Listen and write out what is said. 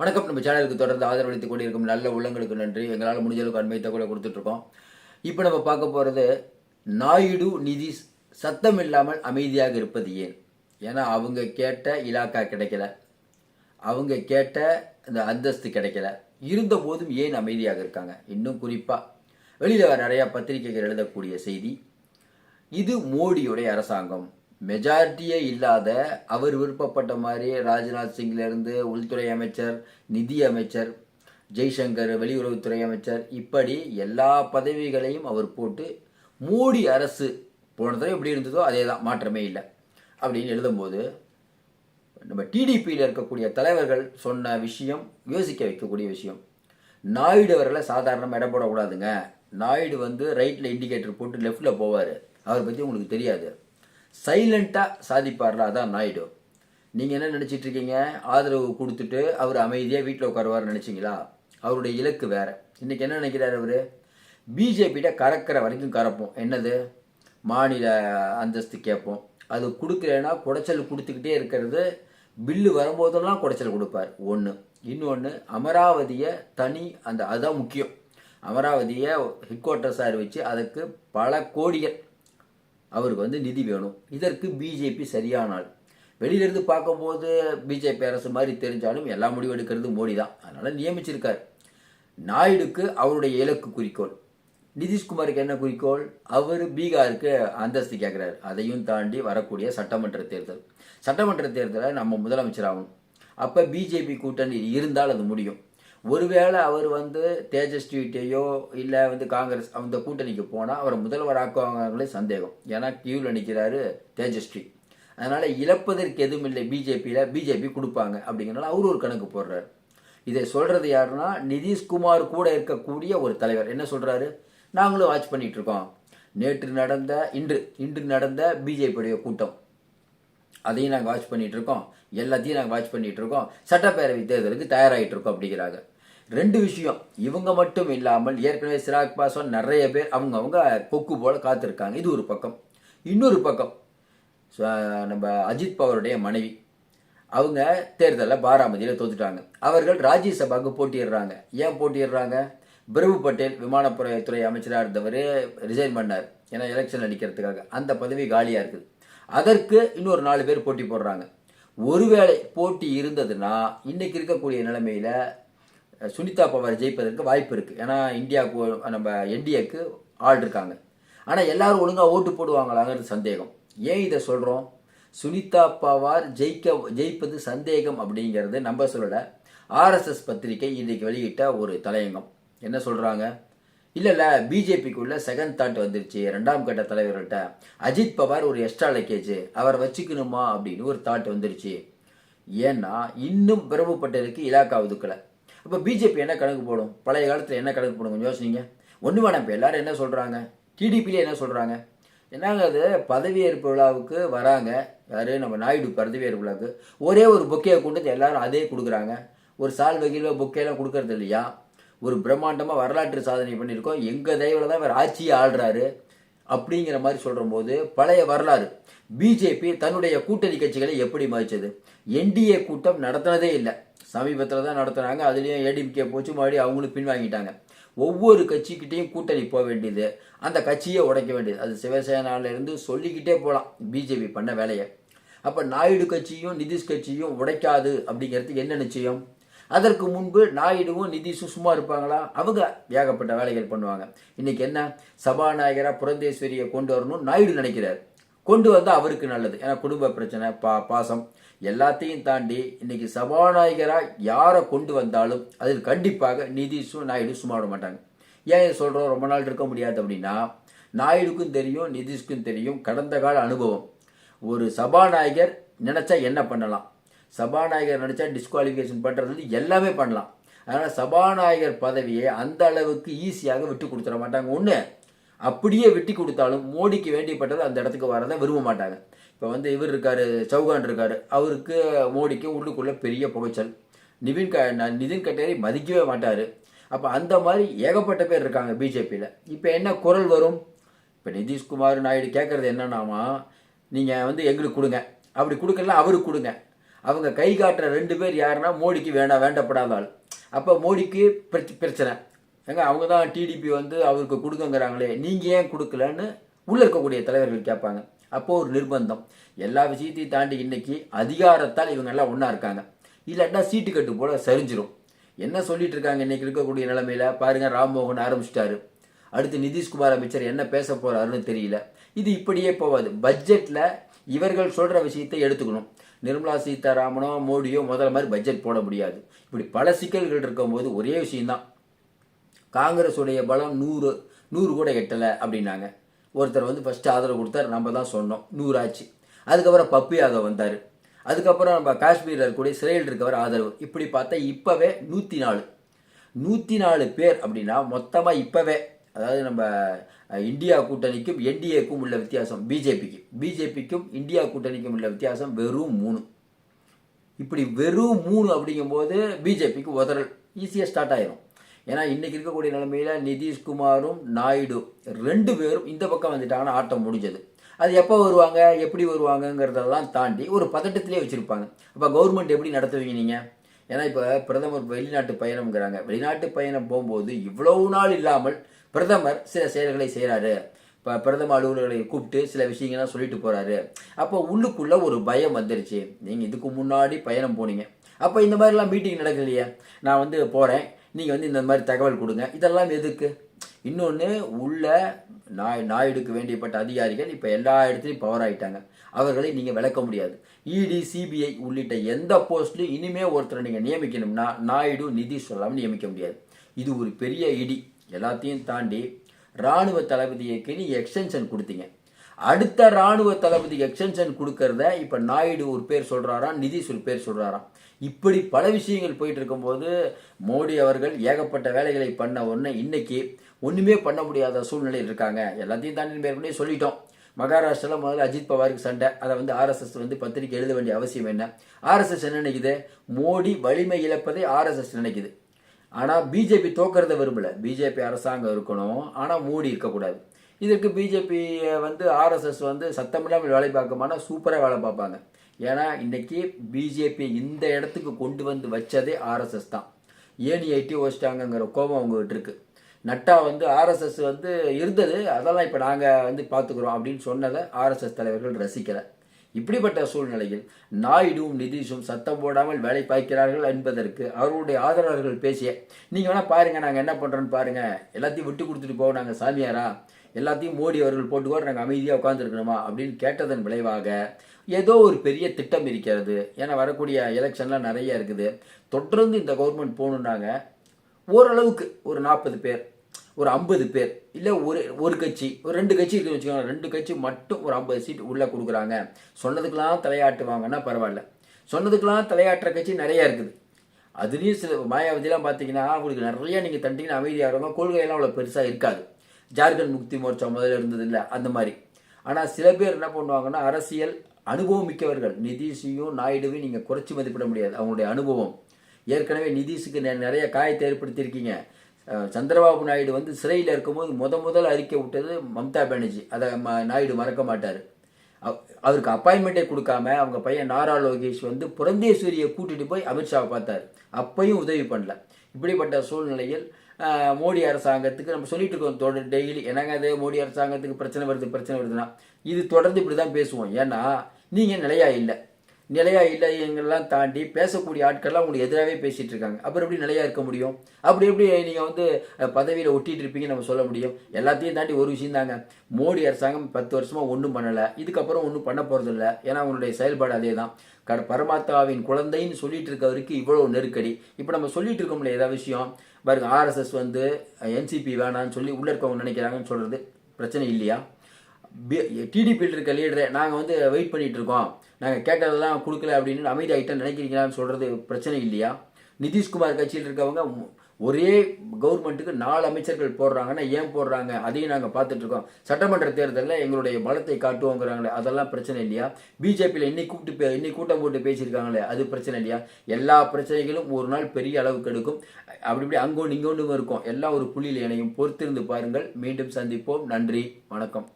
வணக்கம். நம்ம சேனலுக்கு தொடர்ந்து ஆதரவளித்துக் கொண்டிருக்கும் நல்ல உள்ளங்களுக்கு நன்றி. எங்களால் முடிஞ்ச அளவுக்கு அண்மை தகவலை கொடுத்துட்ருக்கோம். இப்போ நம்ம பார்க்க போகிறது நாயுடு நிதி சத்தம் இல்லாமல் அமைதியாக இருப்பது ஏன்? ஏன்னா அவங்க கேட்ட இலாக்கா கிடைக்கல. அவங்க கேட்ட இந்த அந்தஸ்து கிடைக்கல. இருந்த போதும் ஏன் அமைதியாக இருக்காங்க? இன்னும் குறிப்பாக வெளியில் நிறையா பத்திரிகைகள் எழுதக்கூடிய செய்தி இது மோடியுடைய அரசாங்கம். மெஜாரிட்டியே இல்லாத அவர் விருப்பப்பட்ட மாதிரி ராஜ்நாத் சிங்லேருந்து உள்துறை அமைச்சர் நிதி அமைச்சர் ஜெய்சங்கர் வெளியுறவுத்துறை அமைச்சர் இப்படி எல்லா பதவிகளையும் அவர் போட்டு மோடி அரசு போன தடவை எப்படி இருந்ததோ அதே தான் மாற்றமே இல்லை. அப்படின்னு எழுதும்போது நம்ம டிடிபியில் இருக்கக்கூடிய தலைவர்கள் சொன்ன விஷயம் யோசிக்க வைக்கக்கூடிய விஷயம். நாயுடு அவர்களை சாதாரணமாக இடம் போடக்கூடாதுங்க. நாயுடு வந்து ரைட்டில் இண்டிகேட்டர் போட்டு லெஃப்டில் போவார். அவரை பற்றி உங்களுக்கு தெரியாது. சைலண்ட்டாக சாதிப்பார்ல அதான் நாயுடு. நீங்கள் என்ன நினச்சிட்டு இருக்கீங்க? ஆதரவு கொடுத்துட்டு அவர் அமைதியாக வீட்டில் உட்காருவார் நினச்சிங்களா? அவருடைய இலக்கு வேறு. இன்றைக்கி என்ன நினைக்கிறார் அவர்? பிஜேபிகிட்ட கறக்கிற வரைக்கும் கறப்போம். என்னது? மாநில அந்தஸ்து கேட்போம். அது கொடுக்கலன்னா குடைச்சல் கொடுத்துக்கிட்டே இருக்கிறது. பில்லு வரும்போதெல்லாம் குடைச்சல் கொடுப்பார். ஒன்று இன்னொன்று அமராவதியை தனி அந்த அதுதான் முக்கியம். அமராவதியை ஹெட் குவார்ட்டர்ஸாக வச்சு அதுக்கு பல கோடிகள் அவருக்கு வந்து நிதி வேணும். இதற்கு பிஜேபி சரியான ஆள் வெளியிலேருந்து பார்க்கும்போது பிஜேபி அரசு மாதிரி தெரிஞ்சாலும் எல்லா முடிவு எடுக்கிறது மோடி தான். அதனால் நியமிச்சிருக்கார். நாயுடுக்கு அவருடைய இலக்கு குறிக்கோள். நிதிஷ்குமாருக்கு என்ன குறிக்கோள்? அவர் பீகாருக்கு அந்தஸ்து கேட்குறாரு அதையும் தாண்டி வரக்கூடிய சட்டமன்ற தேர்தல். சட்டமன்ற தேர்தலை நம்ம முதலமைச்சர் ஆகணும். அப்போ பிஜேபி கூட்டணி இருந்தால் அது முடியும். ஒருவேளை அவர் வந்து தேஜஸ்விட்டையோ இல்லை வந்து காங்கிரஸ் அந்த கூட்டணிக்கு போனால் அவரை முதல்வர் ஆக்குவாங்களே சந்தேகம். ஏன்னா கியூவில் நிற்கிறாரு தேஜஸ்வி அதனால் இழப்பதற்கு எதுவும் இல்லை பிஜேபியில் பிஜேபி கொடுப்பாங்க அப்படிங்கிறனால அவர் ஒரு கணக்கு போடுறாரு. இதை சொல்கிறது யாருன்னா நிதிஷ்குமார் கூட இருக்கக்கூடிய ஒரு தலைவர். என்ன சொல்கிறாரு நாங்களும் வாட்ச் பண்ணிகிட்ருக்கோம் இருக்கோம் நேற்று நடந்த இன்று இன்று நடந்த பிஜேபியுடைய கூட்டம். அதையும் நாங்கள் வாட்ச் பண்ணிகிட்ருக்கோம் எல்லாத்தையும் நாங்கள் வாட்ச் பண்ணிகிட்ருக்கோம் இருக்கோம் சட்டப்பேரவை தேர்தலுக்கு தயாராகிட்டு இருக்கோம் அப்படிங்கிறாங்க. ரெண்டு விஷயம். இவங்க மட்டும் இல்லாமல் ஏற்கனவே சிராக் பாஸ்வான் நிறைய பேர் அவங்க அவங்க கொக்கு போல் காத்திருக்காங்க. இது ஒரு பக்கம். இன்னொரு பக்கம் நம்ம அஜித் பவருடைய மனைவி. அவங்க தேர்தலில் பாராமதியில் தோத்துட்டாங்க. அவர்கள் ராஜ்யசபாவுக்கு போட்டியிடுறாங்க. ஏன் போட்டியிடுறாங்க? பிரபு பட்டேல் விமானத்துறை அமைச்சராக இருந்தவர் ரிசைன் பண்ணார். ஏன்னா எலெக்ஷன் நிற்கிறதுக்காக அந்த பதவி காலியாக இருக்குது. அதற்கு இன்னொரு நாலு பேர் போட்டி போடுறாங்க. ஒருவேளை போட்டி இருந்ததுன்னா இன்றைக்கி இருக்கக்கூடிய நிலைமையில் சுனிதா பவார் ஜெயிப்பதற்கு வாய்ப்பு இருக்குது ஏன்னா இந்தியாவுக்கு நம்ம என்டிஏக்கு ஆள் இருக்காங்க. ஆனால் எல்லாரும் ஒழுங்காக ஓட்டு போடுவாங்களாங்கிறது சந்தேகம். ஏன் இதை சொல்கிறோம் சுனிதா பவார் ஜெயிக்க ஜெயிப்பது சந்தேகம் அப்படிங்கிறது நம்ம சொல்லலை. ஆர்எஸ்எஸ் பத்திரிகை இன்றைக்கு வெளியிட்ட ஒரு தலையங்கம். என்ன சொல்கிறாங்க இல்லை இல்லை பிஜேபிக்குள்ள செகண்ட் தாட் வந்துருச்சு. ரெண்டாம் கட்ட தலைவர்கள்ட்ட அஜித் பவார் ஒரு எக்ஸ்ட்ரா லக்கேஜ் அவரை வச்சுக்கணுமா? அப்படின்னு ஒரு தாட் வந்துருச்சு. ஏன்னா இன்னும் பிரபு இலாக்கா ஒதுக்கலை. அப்போ பிஜேபி என்ன கணக்கு போடும்? பழைய காலத்தில் என்ன கணக்கு போடும்? கொஞ்சம் யோசிங்க. ஒன்று வேணாம் இப்போ எல்லாரும் என்ன சொல்கிறாங்க டிடிபியில் என்ன சொல்கிறாங்க என்னங்க அது? பதவியேற்பு விழாவுக்கு வராங்க. யார்? நம்ம நாயுடு பதவியேற்பு விழாவுக்கு. ஒரே ஒரு பொக்கையை கொண்டு வந்து எல்லாரும் அதே கொடுக்குறாங்க. ஒரு சால் வகையில் பொக்கையெல்லாம் கொடுக்கறது இல்லையா? ஒரு பிரம்மாண்டமாக வரலாற்று சாதனை பண்ணியிருக்கோம். எங்கள் தயவில் தான் இவர் ஆட்சியை ஆள்றாரு. அப்படிங்கிற மாதிரி சொல்கிற போது பழைய வரலாறு. பிஜேபி தன்னுடைய கூட்டணி கட்சிகளை எப்படி மதித்தது என்டிஏ கூட்டம் நடத்தினதே இல்லை. சமீபத்தில் தான் நடத்துகிறாங்க அதுலேயும் ஏடிஎம்கே போச்சு. மறுபடியும் அவங்களும் பின்வாங்கிட்டாங்க. ஒவ்வொரு கட்சிக்கிட்டேயும் கூட்டணி போக வேண்டியது. அந்த கட்சியை உடைக்க வேண்டியது. அது சிவசேனாவிலேருந்து சொல்லிக்கிட்டே போகலாம் பிஜேபி பண்ண வேலையை. அப்போ நாயுடு கட்சியும் நிதிஷ் கட்சியும் உடைக்காது அப்படிங்கிறதுக்கு என்ன நிச்சயம்? அதற்கு முன்பு நாயுடுவும் நிதிஷும் சும்மா இருப்பாங்களா? அவங்க ஏகப்பட்ட வேலைகள் பண்ணுவாங்க. இன்னைக்கு என்ன? சபாநாயகராக புரந்தேஸ்வரியை கொண்டு வரணும்னு நாயுடு நினைக்கிறார். கொண்டு வந்தால் அவருக்கு நல்லது. ஏன்னா குடும்ப பிரச்சனை பா பாசம் எல்லாத்தையும் தாண்டி இன்னைக்கு சபாநாயகராக யாரை கொண்டு வந்தாலும் அதில் கண்டிப்பாக நிதிஷும் நாயுடு சும்மா விட மாட்டாங்க. ஏன் சொல்கிறோம் ரொம்ப நாள் இருக்க முடியாது அப்படின்னா நாயுடுக்கும் தெரியும் நிதிஷ்க்கும் தெரியும். கடந்த கால அனுபவம். ஒரு சபாநாயகர் நினச்சா என்ன பண்ணலாம்? சபாநாயகர் நினச்சா டிஸ்குவாலிஃபிகேஷன் பண்ணுறது எல்லாமே பண்ணலாம். அதனால் சபாநாயகர் பதவியை அந்த அளவுக்கு ஈஸியாக விட்டு கொடுத்துட மாட்டாங்க. ஒன்று அப்படியே வெட்டி கொடுத்தாலும் மோடிக்கு வேண்டியப்பட்டது அந்த இடத்துக்கு வரதை விரும்ப மாட்டாங்க. இப்போ வந்து இவர் இருக்காரு சௌகான் இருக்காரு அவருக்கு மோடிக்கு உள்ளுக்குள்ளே பெரிய புகைச்சல். நிவின் க நிதின் கட்டேரி மதிக்கவே மாட்டார். அப்போ அந்த மாதிரி ஏகப்பட்ட பேர் இருக்காங்க பிஜேபியில். இப்போ என்ன குரல் வரும்? இப்போ நிதிஷ்குமார் நாயுடு கேட்குறது என்னன்னாமா நீங்கள் வந்து எங்களுக்கு கொடுங்க. அப்படி கொடுக்கலாம் அவருக்கு கொடுங்க. அவங்க கை காட்டுற ரெண்டு பேர் யாருன்னா மோடிக்கு வேண்டாம் வேண்டப்படாத ஆள். அப்போ மோடிக்கு பிரச்சனை. ஏங்க அவங்க தான் டிடிபி வந்து அவருக்கு கொடுக்குங்கிறாங்களே நீங்கள் ஏன் கொடுக்கலன்னு உள்ளே இருக்கக்கூடிய தலைவர்கள் கேட்பாங்க. அப்போது ஒரு நிர்பந்தம். எல்லா விஷயத்தையும் தாண்டி இன்னைக்கு அதிகாரத்தால் இவங்க எல்லாம் ஒன்றா இருக்காங்க. இல்லைன்னா சீட்டு கட்டு போல சரிஞ்சிரும். என்ன சொல்லிட்டு இருக்காங்க இன்றைக்கி இருக்கக்கூடிய நிலைமையில்? பாருங்க ராம்மோகன் ஆரம்பிச்சிட்டாரு. அடுத்து நிதிஷ்குமார் அமைச்சர் என்ன பேச போகிறாருன்னு தெரியல. இது இப்படியே போவாது பட்ஜெட்டில் இவர்கள் சொல்கிற விஷயத்தை எடுத்துக்கணும். நிர்மலா சீதாராமனோ மோடியோ முதல்ல மாதிரி பட்ஜெட் போட முடியாது. இப்படி பல சிக்கல்கள் இருக்கும்போது ஒரே விஷயம்தான். காங்கிரஸுடைய பலம் நூறு நூறு கூட எட்டலை அப்படின்னாங்க. ஒருத்தர் வந்து ஃபஸ்ட்டு ஆதரவு கொடுத்தார் நம்ம தான் சொன்னோம் நூறாச்சு. அதுக்கப்புறம் பப்பி யாதவ் வந்தார். அதுக்கப்புறம் நம்ம காஷ்மீரில் இருக்கக்கூடிய சிறையில் இருக்கவர் ஆதரவு. இப்படி பார்த்தா இப்போவே நூற்றி நாலு நூற்றி நாலு பேர் அப்படின்னா மொத்தமாக இப்போவே அதாவது நம்ம இந்தியா கூட்டணிக்கும் என்டிஏக்கும் உள்ள வித்தியாசம் பிஜேபிக்கு. பிஜேபிக்கும் இந்தியா கூட்டணிக்கும் உள்ள வித்தியாசம் வெறும் மூணு. இப்படி வெறும் மூணு அப்படிங்கும்போது பிஜேபிக்கு உதறல். ஈஸியாக ஸ்டார்ட் ஆயிரும். ஏன்னா இன்றைக்கி இருக்கக்கூடிய நிலைமையில் நிதிஷ்குமாரும் நாயுடு ரெண்டு பேரும் இந்த பக்கம் வந்துட்டாங்கன்னா ஆட்டம் முடிஞ்சது. அது எப்போ வருவாங்க எப்படி வருவாங்கங்கிறதெல்லாம் தாண்டி ஒரு பதட்டத்திலே வச்சுருப்பாங்க. அப்போ கவர்மெண்ட் எப்படி நடத்துவீங்க நீங்கள் ஏன்னா இப்போ பிரதமர் வெளிநாட்டு பயணம்ங்கிறாங்க. வெளிநாட்டு பயணம் போகும்போது இவ்வளவு நாள் இல்லாமல் பிரதமர் சில செயல்களை செய்கிறாரு இப்போ பிரதம அலுவலர்களை கூப்பிட்டு சில விஷயங்கள்லாம் சொல்லிட்டு போகிறாரு அப்போ உள்ளுக்குள்ளே ஒரு பயம் வந்துருச்சு. நீங்கள் இதுக்கு முன்னாடி பயணம் போனீங்க. அப்போ இந்த மாதிரிலாம் மீட்டிங் நடக்கலையே. நான் வந்து போகிறேன் நீங்கள் வந்து இந்த மாதிரி தகவல் கொடுங்க. இதெல்லாம் எதுக்கு? இன்னொன்று உள்ள நாய் நாயுடுக்கு வேண்டியப்பட்ட அதிகாரிகள் இப்போ எல்லா இடத்துலையும் பவர் ஆகிட்டாங்க அவர்களை நீங்கள் விளக்க முடியாது. இடி சிபிஐ உள்ளிட்ட எந்த போஸ்ட்லையும் இனிமே ஒருத்தரை நீங்கள் நியமிக்கணும்னா நாயுடு நிதி சொல்லாமல் நியமிக்க முடியாது. இது ஒரு பெரிய இடி. எல்லாத்தையும் தாண்டி ராணுவ தளபதிக்கு நீ எக்ஸ்டென்ஷன் கொடுத்தீங்க. அடுத்த ராணுவ தளபதி எக்ஸ்டென்ஷன் கொடுக்கறத இப்ப நாயுடு ஒரு பேர் சொல்றாராம் நிதிஷ் ஒரு பேர் சொல்றாராம் இப்படி பல விஷயங்கள் போயிட்டு இருக்கும்போது மோடி அவர்கள் ஏகப்பட்ட வேலைகளை பண்ண உடனே இன்னைக்கு ஒன்றுமே பண்ண முடியாத சூழ்நிலையில் இருக்காங்க. எல்லாத்தையும் தாண்டி மேற்கொண்டே சொல்லிட்டோம். மகாராஷ்டிராவில் முதல்ல அஜித் பவாருக்கு சண்டை. அதை வந்து ஆர்எஸ்எஸ் வந்து பத்திரிக்கை எழுத வேண்டிய அவசியம் என்ன? ஆர்எஸ்எஸ் என்ன நினைக்குது? மோடி வலிமை இழப்பதை ஆர்எஸ்எஸ் நினைக்குது. ஆனால் பிஜேபி தோக்கிறத விரும்பல. பிஜேபி அரசாங்கம் இருக்கணும். ஆனால் மோடி இருக்கக்கூடாது. இதற்கு பிஜேபி வந்து ஆர்எஸ்எஸ் வந்து சத்தமில்லாமல் வேலை பார்க்கமானா சூப்பராக வேலை பார்ப்பாங்க. ஏன்னா இன்றைக்கி பிஜேபி இந்த இடத்துக்கு கொண்டு வந்து வச்சதே ஆர்எஸ்எஸ் தான். ஏணி ஐட்டி வச்சிட்டாங்கங்கிற கோபம் அவங்ககிட்ட இருக்குது நட்டா வந்து ஆர்எஸ்எஸ் வந்து இருந்தது அதெல்லாம் இப்போ நாங்கள் வந்து பார்த்துக்குறோம் அப்படின்னு சொன்னதை ஆர்எஸ்எஸ் தலைவர்கள் ரசிக்கலை. இப்படிப்பட்ட சூழ்நிலையில் நாயுடுவும் நிதிஷும் சத்தம் போடாமல் வேலை பார்க்கிறார்கள் என்பதற்கு அவர்களுடைய ஆதரவாளர்கள் பேசிய நீங்கள் வேணால் பாருங்கள் நாங்கள் என்ன பண்ணுறோன்னு பாருங்கள் எல்லாத்தையும் விட்டு கொடுத்துட்டு போவோம் நாங்கள் சாமியாரா? எல்லாத்தையும் மோடி அவர்கள் போட்டுக்கோ நாங்கள் அமைதியாக உட்காந்துருக்கணுமா அப்படின்னு கேட்டதன் விளைவாக ஏதோ ஒரு பெரிய திட்டம் இருக்கிறது. ஏன்னா வரக்கூடிய எலெக்ஷன்லாம் நிறைய இருக்குது. தொடர்ந்து இந்த கவர்மெண்ட் போகணுன்னாங்க ஓரளவுக்கு ஒரு நாற்பது பேர் ஒரு ஐம்பது பேர் இல்லை ஒரு ஒரு கட்சி ஒரு ரெண்டு கட்சி இருக்குன்னு வச்சுக்கோங்க ரெண்டு கட்சி மட்டும் ஒரு ஐம்பது சீட் உள்ளே கொடுக்குறாங்க. சொன்னதுக்கெல்லாம் தலையாட்டுவாங்கன்னா பரவாயில்ல. சொன்னதுக்கெல்லாம் தலையாட்டுற கட்சி நிறையா இருக்குது. அதுலேயும் சில மாயாவதிலாம் பார்த்தீங்கன்னா உங்களுக்கு நிறைய நீங்கள் தண்டிங்கன்னா அமைதியாக இருக்கும் கொள்கையெல்லாம் அவ்வளோ பெருசாக இருக்காது. ஜார்க்கண்ட் முக்தி மோர்ச்சா முதல்ல இருந்தது இல்லை அந்த மாதிரி. ஆனால் சில பேர் என்ன பண்ணுவாங்கன்னா அரசியல் அனுபவம் மிக்கவர்கள். நிதிஷையும் நாயுடுவையும் நீங்கள் குறைச்சி மதிப்பிட முடியாது. அவங்களுடைய அனுபவம். ஏற்கனவே நிதிஷுக்கு நிறைய காயத்தை ஏற்படுத்தியிருக்கீங்க. சந்திரபாபு நாயுடு வந்து சிறையில் இருக்கும்போது முத முதல் அறிக்கை விட்டது மம்தா பானர்ஜி. அதை ம- நாயுடு மறக்க மாட்டார். அவருக்கு அப்பாயின்மெண்ட்டே கொடுக்காம அவங்க பையன் நாரா லோகேஷ் வந்து புரந்தேஸ்வரியை கூட்டிகிட்டு போய் அமித்ஷாவை பார்த்தாரு. அப்பையும் உதவி பண்ணல. இப்படிப்பட்ட சூழ்நிலையில் மோடி அரசாங்கத்துக்கு நம்ம சொல்லிட்டு இருக்கோம் தொடர் டெய்லி என்னங்க அது? மோடி அரசாங்கத்துக்கு பிரச்சனை வருது பிரச்சனை வருதுன்னா இது தொடர்ந்து இப்படி தான் பேசுவோம். ஏன்னா நீங்கள் நிலையா இல்லை. நிலையா இல்லைங்கெல்லாம் தாண்டி பேசக்கூடிய ஆட்கள்லாம் உங்களுக்கு எதிராகவே பேசிட்டு இருக்காங்க. அப்புறம் எப்படி நிலையா இருக்க முடியும்? அப்படி எப்படி நீங்கள் வந்து பதவியில் பதவியில ஒட்டிட்டு இருப்பீங்கன்னு நம்ம சொல்ல முடியும். எல்லாத்தையும் தாண்டி ஒரு விஷயம் தாங்க. மோடி அரசாங்கம் பத்து வருஷமா ஒன்றும் பண்ணலை. இதுக்கப்புறம் ஒன்றும் பண்ண போறது இல்லை ஏன்னா அவங்களுடைய செயல்பாடு அதே தான் கட பரமாத்மாவின் குழந்தைன்னு சொல்லிட்டு இருக்கவருக்கு இவ்வளவு நெருக்கடி. இப்போ நம்ம சொல்லிட்டு இருக்கோம்ல ஏதாவது விஷயம்? பாருங்க ஆர்எஸ்எஸ் வந்து என்சிபி வேணாம்னு சொல்லி உள்ள இருக்கவங்க நினைக்கிறாங்கன்னு சொல்றது பிரச்சனை இல்லையா? டிடிபியில் இருக்க லீடரை நாங்கள் வந்து வெயிட் பண்ணிட்டு இருக்கோம். நாங்கள் கேட்டதெல்லாம் கொடுக்கல அப்படின்னு அமைதி ஆகிட்டேன்னு நினைக்கிறீங்களான்னு சொல்கிறது பிரச்சனை இல்லையா? நிதிஷ்குமார் கட்சியில் இருக்கவங்க ஒரே கவர்மெண்ட்டுக்கு நாலு அமைச்சர்கள் போடுறாங்கன்னா ஏன் போடுறாங்க? அதையும் நாங்கள் பார்த்துட்ருக்கோம் சட்டமன்ற தேர்தலில் எங்களுடைய பலத்தை காட்டுவோங்கிறாங்களே அதெல்லாம் பிரச்சனை இல்லையா? பிஜேபியில் இன்னைக்கு கூப்பிட்டு பே- இன்னைக்கு கூட்டம் போட்டு பேசியிருக்காங்களே அது பிரச்சனை இல்லையா? எல்லா பிரச்சனைகளும் ஒரு நாள் பெரிய அளவுக்கு எடுக்கும். அப்படி இப்படி அங்கொன்று இங்கொன்றும் இருக்கும். எல்லாம் ஒரு புள்ளியில் இணையும் பொறுத்திருந்து பாருங்கள். மீண்டும் சந்திப்போம். நன்றி. வணக்கம்.